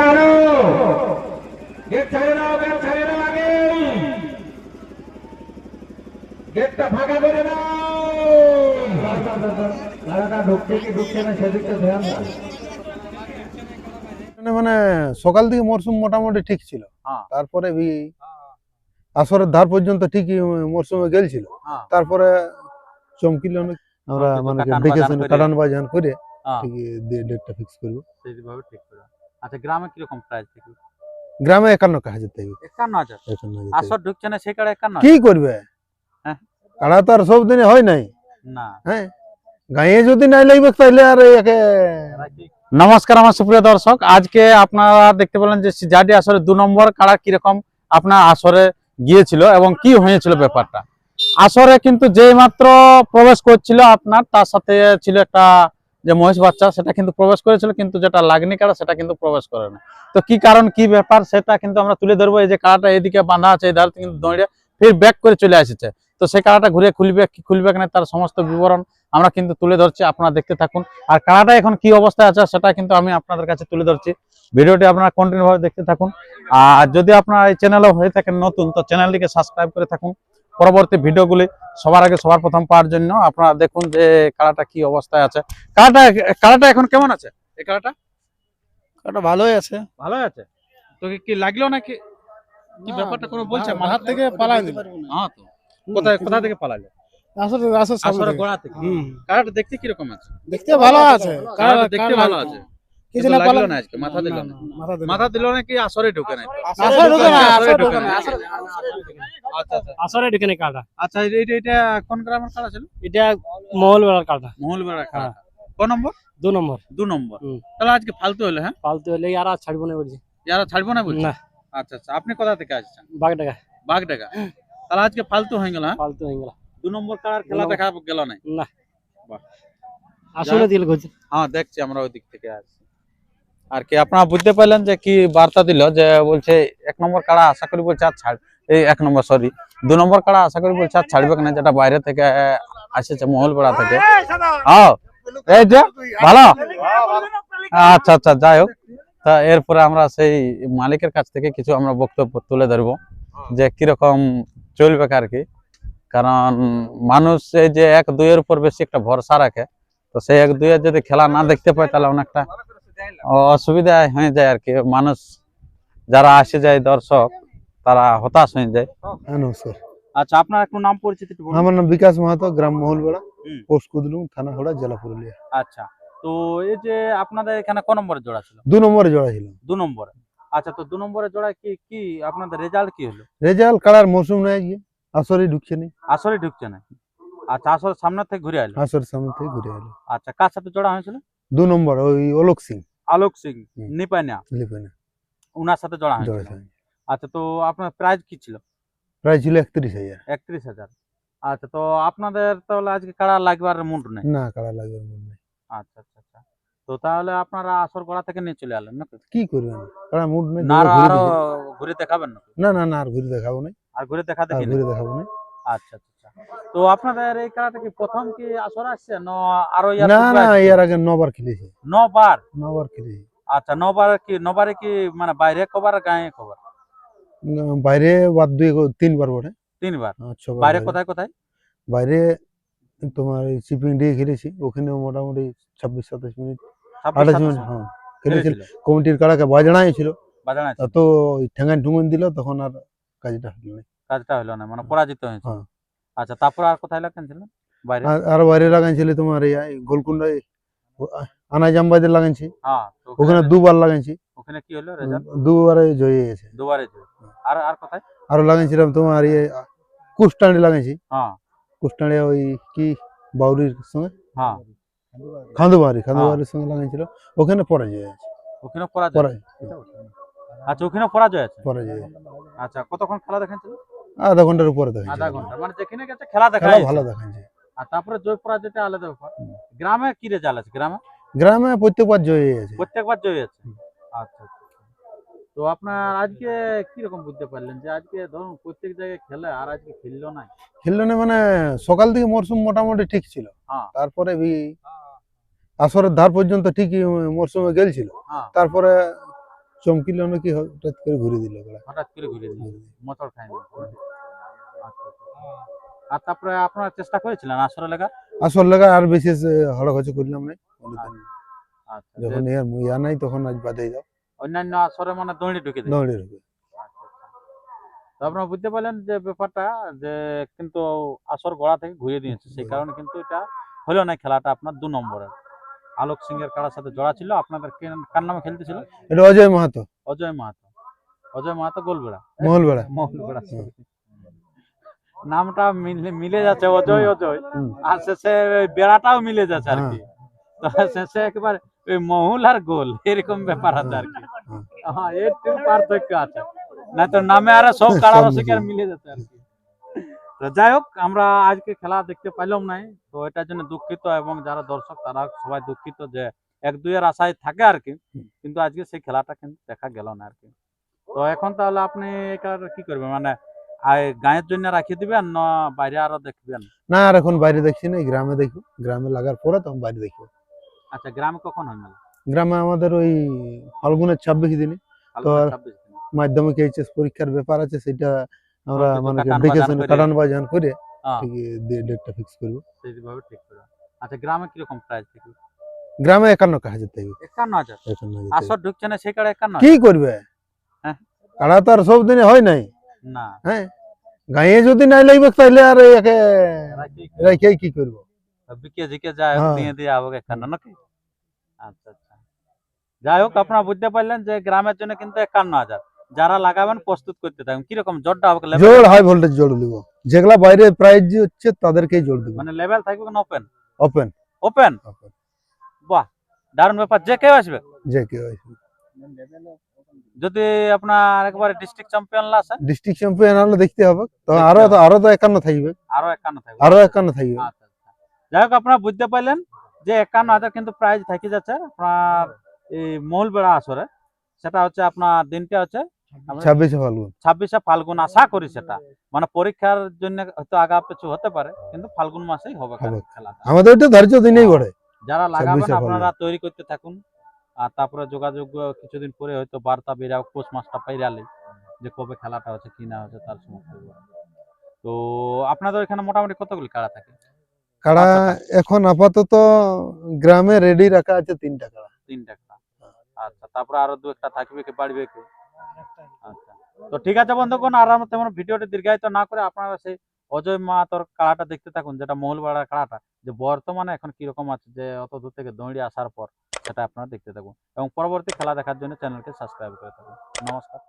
ছাড়ো। গেট ছাড়ে দাও গেট ছাড়ে দাও আগে। গেটটা ফাঁকা করে দাও। ঢুকছে কি ঢুকছে না সেদিকটা ধ্যান দাও। মানে মানে সকাল থেকে মরশুম মোটামুটি ঠিক ছিল। হ্যাঁ। তারপরে আসরের ধার পর্যন্ত ঠিকই মরশুমে গেছিল হ্যাঁ। তারপরে চমকিল অনেক। আমরা কিছু মানে কাটান বাজান করে। কাটান বাজান করে হ্যাঁ। ঠিকই ডেটটা ফিক্স করব। সেইভাবে ঠিক করে। আচ্ছা গ্রামে কীরকম প্রাইস থেকে গ্রামে একান্ন হাজার থেকে একান্ন হাজার? আসর ঢুকছে না সেই কাড়া একান্ন কি করবে? হ্যাঁ। কাড়া তো আর সব দিনে হয় নাই। না। হ্যাঁ। গাঁয়ে যদি নাই লাগবে তাহলে আর একে নমস্কার আমার সুপ্রিয় দর্শক। আজকে আপনারা দেখতে পেলেন যে জাডি আসরে দু নম্বর কাড়া কীরকম আপনার আসরে গিয়েছিল এবং কি হয়েছিল ব্যাপারটা। আসরে কিন্তু যেই মাত্র প্রবেশ করছিল আপনার তার সাথে ছিল একটা যে মহিষ বাচ্চা, সেটা কিন্তু প্রবেশ করেছিল, কিন্তু যেটা লাগনি কাড়া, সেটা কিন্তু প্রবেশ করে না তো কি কারণ, কি ব্যাপার, সেটা কিন্তু আমরা তুলে ধরবো। এই যে কাড়াটা এদিকে বাঁধা আছে, এই কিন্তু দৌড়ে ফির ব্যাক করে চলে আসছে। তো সেই কাড়াটা ঘুরে খুলবে, কি খুলবে না, তার সমস্ত বিবরণ আমরা কিন্তু তুলে ধরছি, আপনারা দেখতে থাকুন। আর কাড়াটা এখন কি অবস্থায় আছে, সেটা কিন্তু আমি আপনাদের কাছে তুলে ধরছি। ভিডিওটি আপনারা কন্টিনিউ ভাবে দেখতে থাকুন। আর যদি আপনারা এই চ্যানেলে হয়ে থাকেন নতুন, তো চ্যানেলটিকে সাবস্ক্রাইব করে থাকুন। পরবর্তী ভিডিওগুলি সবার আগে সবার প্রথম পাওয়ার জন্য আপনারা দেখুন যে কাড়াটা কি অবস্থায় আছে। কাড়াটা কাড়াটা এখন কেমন আছে? এই কাড়াটা কাটা ভালোই আছে। ভালোই আছে? তো কি- লাগল নাকি? কি ব্যাপারটা কোনো বলছে? হাত থেকে পালাই দিল হ্যাঁ তো। কোথায় কোথা থেকে পালালো? আসলে আসলে গোড়া থেকে। কাড়াটা দেখতে কীরকম আছে? দেখতে ভালো আছে। কাড়াটা দেখতে ভালো আছে। কিন্তু লাগল না আজকে মাথা দিল না মাথা দিল না। কি আসরে ঢুকে নাই? আসরে ঢুকে না, আসরে আসরে ঢুকে ঢুকে না না, আচ্ছা আচ্ছা। আসরে ঢুকে কাটা আচ্ছা এটা এটা- এটা কোন গ্রামের কাড়া ছিল? এটা মহল কাটা মহলবেড়া কাড়া হ্যাঁ। কোন নম্বর? দু নম্বর। দু নম্বর। তাহলে আজকে ফালতু হলো হ্যাঁ? ফালতু হলে আর আর ছাড়বো না বলছি। যারা ছাড়বো না বলছি? না। আচ্ছা আচ্ছা। আপনি কোথা থেকে আসছেন? তাহলে আজকে ফালতু হয়ে গেল হ্যাঁ? ফালতু হয়ে গেল। দু নম্বর কার খেলা দেখা গেল না। না আসলে দিল হ্যাঁ দেখছি আমরা ওই দিক থেকে আসছি। আর কি আপনারা বুঝতে পারলেন যে কি বার্তা দিল যে বলছে এক নম্বর কাড়া আশা করি বলছে আর ছাড় এই এক নম্বর সরি দু নম্বর কাড়া আশা করি বলছে আর ছাড়বে না যেটা বাইরে থেকে আসেছে মহলপাড়া থেকে। হ্যাঁ এই যে ভালো? আচ্ছা আচ্ছা যাই হোক। তা এরপরে আমরা সেই মালিকের কাছ থেকে কিছু আমরা বক্তব্য তুলে ধরবো যে কীরকম চলবে আর কি। কারণ মানুষ এই যে এক দুইয়ের উপর বেশি একটা ভরসা রাখে তো সেই এক দুইয়ের যদি খেলা না দেখতে পায় তাহলে অনেকটা অসুবিধা হয়ে যায় আর কি। মানুষ যারা আসে যায় দর্শক তারা হতাশ হয়ে যায়। হ্যাঁ। নমস্কার। আচ্ছা আপনার একটু নাম পরিচিত একটু আমার নাম বিকাশ মাহাতো গ্রাম মহলবেড়া। পোস্ট কুদলুম থানা হোড়া জেলা পুরুলিয়া। আচ্ছা তো এই যে আপনাদের এখানে কোন নম্বরে জোড়া ছিল? দু নম্বরে জোড়া ছিল। দু নম্বরে। আচ্ছা তো দু নম্বরে জোড়া কি কি আপনাদের রেজাল্ট কি হলো? রেজাল্ট কালার মৌসুম নাই আজকে। আসরে ঢুকছে নি। আসলে ঢুকছে না। আচ্ছা আসলে সামনে থেকে ঘুরে এলো আসর সামনে থেকে ঘুরে এলো আচ্ছা কার সাথে জোড়া হয়েছিল? দু নম্বর ওই অলোক সিং। আলোক সিং হুম। নিপানিয়া লিপেনে উনার সাথে জোড়া জোড়া হয়েছিল ছিল। আচ্ছা তো আপনার প্রাইস কি ছিল প্রায় ছিল একত্রিশ হাজার একত্রিশ হাজার আচ্ছা তো আপনাদের তাহলে আজকে কাড়া লাগবার মুড নেই না কালার লাগবে মনে নেই আচ্ছা আচ্ছা আচ্ছা তো তাহলে আপনারা আসর গোড়া থেকে নিয়ে চলে এলেন নাকি কি করবেন কালার মুড নেই না ঘুরে আরও দেখি। ঘুরে দেখাবেন নাকি না না না আর ঘুরে দেখাবো না আর ঘুরে দেখা আর দেখি ঘুরে দেখাবো না আচ্ছা আচ্ছা আচ্ছা তো আপনাদের এই খেলাটা কি প্রথম কি আসর আসছে না আরও না না এর আগে নবার খেলেছি। নবার? নবার খেলেছি। আচ্ছা নবার কি নবারে কি মানে বাইরে কবার গায়ে কবার বাইরে বাদ দুই তিনবার বটে। তিনবার? ছবার বাইরে। কোথায় কোথায়? বাইরে তোমার চিপিং দিয়ে খেলেছি ওখানে মোটামুটি ছাব্বিশ সাতাশ মিনিট। আঠাশ মিনিট হ্যাঁ খেলেছিল। কমিটির কাড়াকে বাজনাই ছিল। তো ঠেঙ্গান ঠুঙ্গন দিল তখন আর কাজটা হলো না। কাজটা হলো না মানে পরাজিত হয়েছে। হ্যাঁ। আচ্ছা তারপর আর কোথায় লাগেন ছিলেন? বাইরে? আর- বাইরে লাগাইছিল তোমার এই গোলকুন্ডায় আম্বাইতে লাগাইছি হ্যাঁ ওখানে দুবার লাগাইছি ওখানে কি হলো রেজাল্ট? দুবারে জয় গেছে। দুবারে জয়। আর আর কোথায়? আরও লাগাইছিলাম তোমার ইয়ে কুষ্টানি লাগাইছি হ্যাঁ। কুষ্টানি ওই কি বাউরির সঙ্গে? হ্যাঁ। খান্দুবাড়ি খান্দুবাড়ির সঙ্গে লাগাইছিল ওখানে পরাজয় আছে ওখানে পরাজয়? পরাজয়। আচ্ছা ওখানে পরাজয় আছে? পরাজয়। আচ্ছা কতক্ষণ খেলা দেখাচ্ছিল আধা ঘণ্টার উপরে দেখাইছে আধা ঘণ্টা। মানে যেখানে গেছে খেলা দেখা খেলা ভালো দেখাইছে আর তারপরে জয় পরাজয়টা আলাদা ব্যাপার। গ্রামে কি রেজাল্ট আছে? গ্রামে? গ্রামে প্রত্যেকবার জয় আছে। প্রত্যেকবার জয় আছে? আচ্ছা আচ্ছা। তো আপনার আজকে কি রকম বুঝতে পারলেন যে আজকে ধরুন প্রত্যেক জায়গায় খেলে আর আজকে খেললো না খেললো না মানে সকাল থেকে মরশুম মোটামুটি ঠিক ছিল। হ্যাঁ। তারপরে আসরের ধার পর্যন্ত ঠিকই মরশুমে গেছিল হ্যাঁ। তারপরে চমকিল নাকি হঠাৎ করে ঘুরে দিল হঠাৎ করে ঘুরে দিল মোটর খায়নি আচ্ছা, আচ্ছা। আর তারপরে আপনারা চেষ্টা করেছিলেন আসরে লেগা আসর লাগা আর বিশেষ হড়কাছে করলাম না। আচ্ছা। যখন যে ইয়ার ইয়া নাই তখন আজ বাদে যাও অন্যান্য আসরে মানে দৌড়ে ঢুকে দেয়। দৌড়ে ঢুকে। তো আপনারা বুঝতে পারলেন যে ব্যাপারটা যে কিন্তু আসর গোড়া থেকে ঘুরিয়ে দিয়েছে। সেই কারণে কিন্তু এটা হলো না খেলাটা আপনার দু নম্বরের। আলোক সিং এর কারার সাথে জড়া ছিল। আপনাদের কার নামে খেলতেছিল? এটা অজয় মাহাতো। অজয় মাহাতো। অজয় মাহাতো গোলবেড়া। মহলবেড়া। মহলবেড়া নামটা মিলে যাচ্ছে অজয় অজয়। আর শেষে বেড়াটাও মিলে যাচ্ছে আর হ্যাঁ। কি শেষে একবার ওই মহুল আর গোল এরকম ব্যাপার আছে আর কি। হ্যাঁ। হ্যাঁ একটু পার্থক্য আছে। না তো নামে আর সব কারা রসিকের মিলে। যাচ্ছে আর কি। যাই হোক আমরা আজকে খেলা দেখতে পাইলাম নাই। তো এটার জন্য দুঃখিত এবং যারা দর্শক তারা সবাই দুঃখিত যে এক দুইয়ের আশায় থাকে আর কি। কিন্তু আজকে সেই খেলাটা কিন্তু দেখা গেল না আর কি। তো এখন তাহলে আপনি এটা কি করবেন? মানে গায়ের জন্য রাখিয়ে দিবেন না বাইরে আরও দেখবেন? না আর এখন বাইরে দেখছি না গ্রামে দেখব গ্রামে লাগার পরে তখন বাইরে দেখব আচ্ছা গ্রামে কখন হয় মেলা গ্রামে আমাদের ওই ফাল্গুনের ছাব্বিশ দিনে ফাল্গুন আর- 26 দিনে। মাধ্যমিক এইচএস পরীক্ষার ব্যাপার আছে সেটা আমরা মানে কাটান দেখে বাজান শুনে করে। কাটান বাজান করে। ঠিক ডেটটা ফিক্স করব। সেইভাবে ঠিক করে। আচ্ছা গ্রামে কীরকম প্রাইস থাকবে গ্রামে একান্ন হাজার থাকবে একান্ন হাজার? একান্ন হাজার আসর ঢুকছে না সেই কাড়ে একান্ন কি করবে? হ্যাঁ। কাড়া তো আর সব দিনে হয় নাই। না। হ্যাঁ। গাঁয়ে যদি নাই লাগবে তাহলে আর একে রাখি কি করব? বিকে ঝিকে যায় হ্যাঁ। দিয়ে দিয়ে আবো একান্ন নাকি? আচ্ছা আচ্ছা। যাই হোক আপনারা বুঝতে পারলেন যে গ্রামের জন্য কিন্তু একান্ন হাজার। যারা লাগাবেন প্রস্তুত করতে থাকুন। কীরকম জোরটা হবে? জোর হাই ভোল্টেজ জোর দিব। যেগুলা বাইরে প্রাইজ হচ্ছে তাদেরকেই জোর দিব। মানে লেভেল থাকবে না ওপেন ওপেন ওপেন দারুণ ব্যাপার। যে কেউ আসবে। যে কেউ আসবে। যদি আপনার একবারে ডিস্ট্রিক্ট চ্যাম্পিয়ন আসে ডিস্ট্রিক্ট চ্যাম্পিয়ন হলে দেখতে হবে। তো আরও তো আরও তো একান্ন থাকবে। আরও একান্ন থাকবে। আরও একান্ন থাকবে। আচ্ছা আচ্ছা। যাই হোক আপনারা বুঝতে পারলেন যে একান্ন হাজার কিন্তু প্রাইজ থেকে যাচ্ছে। আপনার এই মহলবেড়া আসরে। সেটা হচ্ছে আপনার দিনটা হচ্ছে ছাব্বিশে ফাল্গুন। ছাব্বিশে ফাল্গুন আশা করি সেটা। মানে পরীক্ষার জন্য হয়তো আগা পিছু হতে পারে কিন্তু ফাল্গুন মাসেই হবে হবে। আমাদের ওইটা ধার্য দিনেই ঘটে যারা লাগাবেন আপনারা তৈরি করতে থাকুন। আর তারপরে যোগাযোগ কিছুদিন পরে হয়তো বার্তা বেরাও কোচ মাসটা পাইরালে যে কবে খেলাটা হচ্ছে কি না হচ্ছে তার সময় তো আপনাদের এখানে মোটামুটি কতগুলি কাড়া থাকে? কাড়া। এখন আপাতত গ্রামে রেডি রাখা আছে তিনটা কাড়া। তিনটা কাড়া। আচ্ছা তারপরে আরও দু একটা থাকবে কি বাড়বে কি? আচ্ছা। তো ঠিক আছে বন্ধুগণ, আর আমরা তেমন ভিডিওটি দীর্ঘায়িত না করে আপনারা সেই অজয় মাতর কাড়াটা দেখতে থাকুন, যেটা মহলবাড়ার কাড়াটা, যে বর্তমানে এখন কীরকম আছে, যে অত দূর থেকে দৌড়ে আসার পর সেটা আপনারা দেখতে থাকুন। এবং পরবর্তী খেলা দেখার জন্য চ্যানেলকে সাবস্ক্রাইব করে থাকুন। নমস্কার।